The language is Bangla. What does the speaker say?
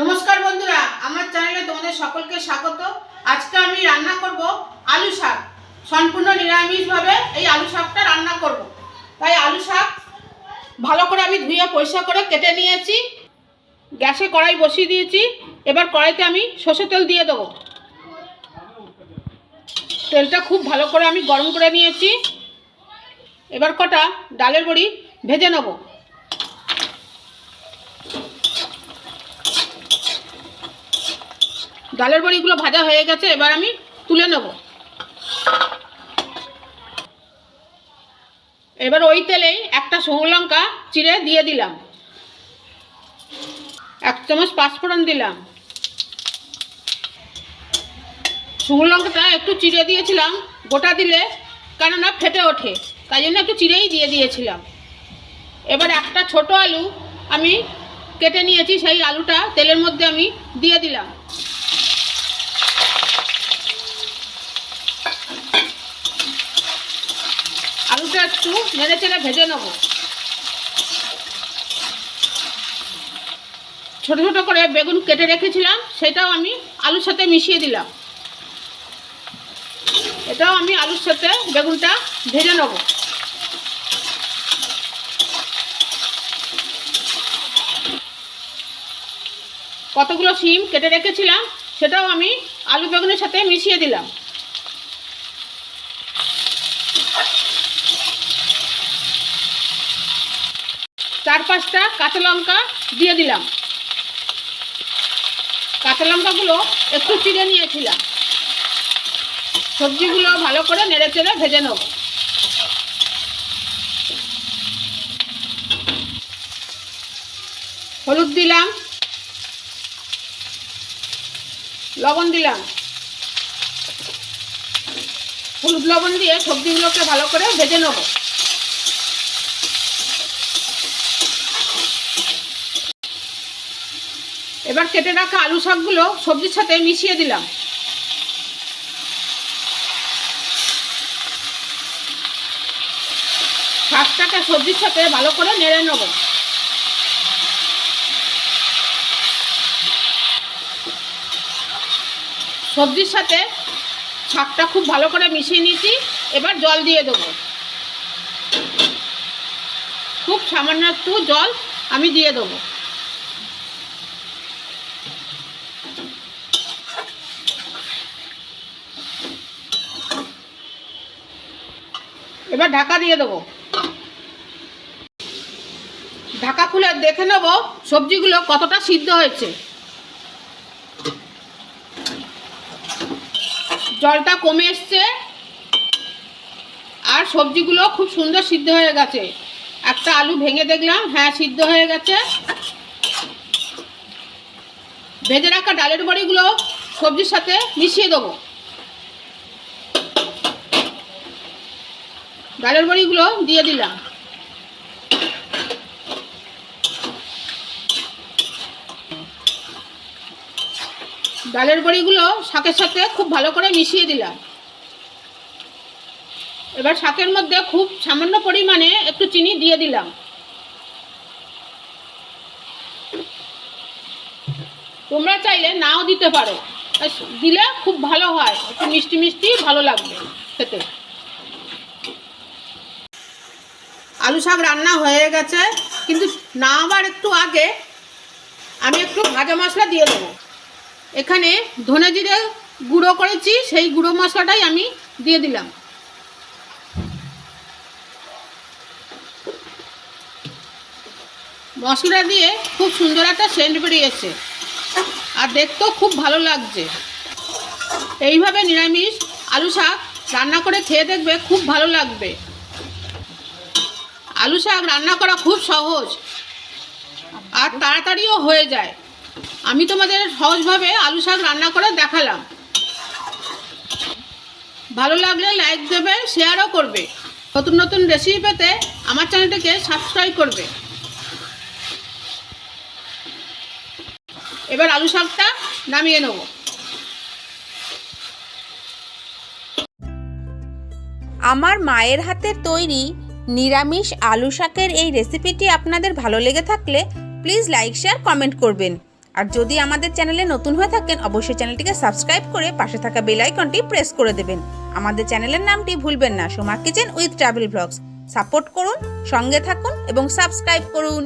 নমস্কার বন্ধুরা, আমার চ্যানেলে তোমাদের সকলকে স্বাগত। আজকে আমি রান্না করব আলু শাক। সম্পূর্ণ নিরামিষভাবে এই আলু শাকটা রান্না করব। তাই আলু শাক ভালো করে আমি ধুয়ে পরিষ্কার করে কেটে নিয়েছি। গ্যাসে কড়াই বসিয়ে দিয়েছি। এবার কড়াইতে আমি সর্ষে তেল দিয়ে দেবো। তেলটা খুব ভালো করে আমি গরম করে নিয়েছি। এবার কটা ডালের বড়ি ভেজে নেব। ডালের বড়িগুলো ভাজা হয়ে গেছে, এবার আমি তুলে নেব। এবার ওই তেলেই একটা শুকনো লঙ্কা চিড়ে দিয়ে দিলাম। এক চামচ পাঁচফোড়ন দিলাম। শুকনো লঙ্কাটা একটু চিড়ে দিয়েছিলাম, গোটা দিলে কেননা ফেটে ওঠে, তাই জন্য একটু চিড়েই দিয়ে দিয়েছিলাম। এবার একটা ছোট আলু আমি কেটে নিয়েছি, সেই আলুটা তেলের মধ্যে আমি দিয়ে দিলাম। আলুটা একটু নেড়ে চেড়ে ভেজে নেব। ছোট ছোট করে বেগুন কেটে রেখেছিলাম, সেটাও আমি আলুর সাথে মিশিয়ে দিলাম। এটাও আমি আলুর সাথে বেগুনটা ভেজে নেব। কতগুলো শিম কেটে রেখেছিলাম, সেটাও আমি আলু বেগুনের সাথে মিশিয়ে দিলাম। চার পাঁচটা কাঁচা লঙ্কা দিয়ে দিলাম। কাঁচা লঙ্কাগুলো একটু চিড়ে নিয়েছিলাম। সবজিগুলো ভালো করে নেড়ে চেড়ে ভেজে নেব। হলুদ দিলাম। লবণ দিলাম। হলুদ লবণ দিয়ে সবজিগুলোকে ভালো করে ভেজে নেব। এবার কেটে রাখা আলু শাকগুলো সবজির সাথে মিশিয়ে দিলাম। শাকটাকে সবজির সাথে ভালো করে নেড়ে নেব। সবজির সাথে শাকটা খুব ভালো করে মিশিয়ে নিয়েছি, এবার জল দিয়ে দেবো। খুব সামান্য একটু জল আমি দিয়ে দেবো। এবার ঢাকা দিয়ে দেবো। ঢাকা খুলে দেখে নেব সবজিগুলো কতটা সিদ্ধ হয়েছে। জলটা কমে এসছে আর সবজিগুলো খুব সুন্দর সিদ্ধ হয়ে গেছে। একটা আলু ভেঙে দেখলাম হ্যাঁ সিদ্ধ হয়ে গেছে। ভেজে রাখা ডালের বড়িগুলো সবজির সাথে মিশিয়ে দেবো। ডালের বড়িগুলো দিয়ে দিলাম। ডালের বড়িগুলো শাকের সাথে খুব ভালো করে মিশিয়ে দিলাম। এবার শাকের মধ্যে খুব সামান্য পরিমাণে একটু চিনি দিয়ে দিলাম। তোমরা চাইলে নাও দিতে পারো। দিলে খুব ভালো হয়। একটু মিষ্টি মিষ্টি ভালো লাগবে খেতে। আলু শাক রান্না হয়ে গেছে, কিন্তু না আবার একটু আগে আমি একটু ভাজা মশলা দিয়ে দেবো। এখানে ধনে জিরে গুঁড়ো করেছি, সেই গুঁড়ো মশলাটাই আমি দিয়ে দিলাম। মশলা দিয়ে খুব সুন্দর একটা সেন্ট বেরিয়েছে, আর দেখতেও খুব ভালো লাগছে। এইভাবে নিরামিষ আলু শাক রান্না করে খেয়ে দেখবে খুব ভালো লাগবে। আলু শাক রান্না করা খুব সহজ। আর তাড়াতাড়িও হয়ে যায়। আমি তোমাদের সহজভাবে আলু শাক রান্না করে দেখালাম। ভালো লাগলে লাইক দেবে, শেয়ারও করবে। নতুন নতুন রেসিপি পেতে আমার চ্যানেলটিকে সাবস্ক্রাইব করবে। এবার আলু শাকটা নামিয়ে নেব। আমার মায়ের হাতের তৈরি নিরামিষ আলু শাকের এই রেসিপিটি আপনাদের ভালো লেগে থাকলে প্লিজ লাইক শেয়ার কমেন্ট করবেন। আর যদি আমাদের চ্যানেলে নতুন হয়ে থাকেন, অবশ্যই চ্যানেলটিকে সাবস্ক্রাইব করে পাশে থাকা বেল আইকনটি প্রেস করে দেবেন। আমাদের চ্যানেলের নামটি ভুলবেন না, Soma kitchen with travel blogs support করুন, সঙ্গে থাকুন এবং সাবস্ক্রাইব করুন।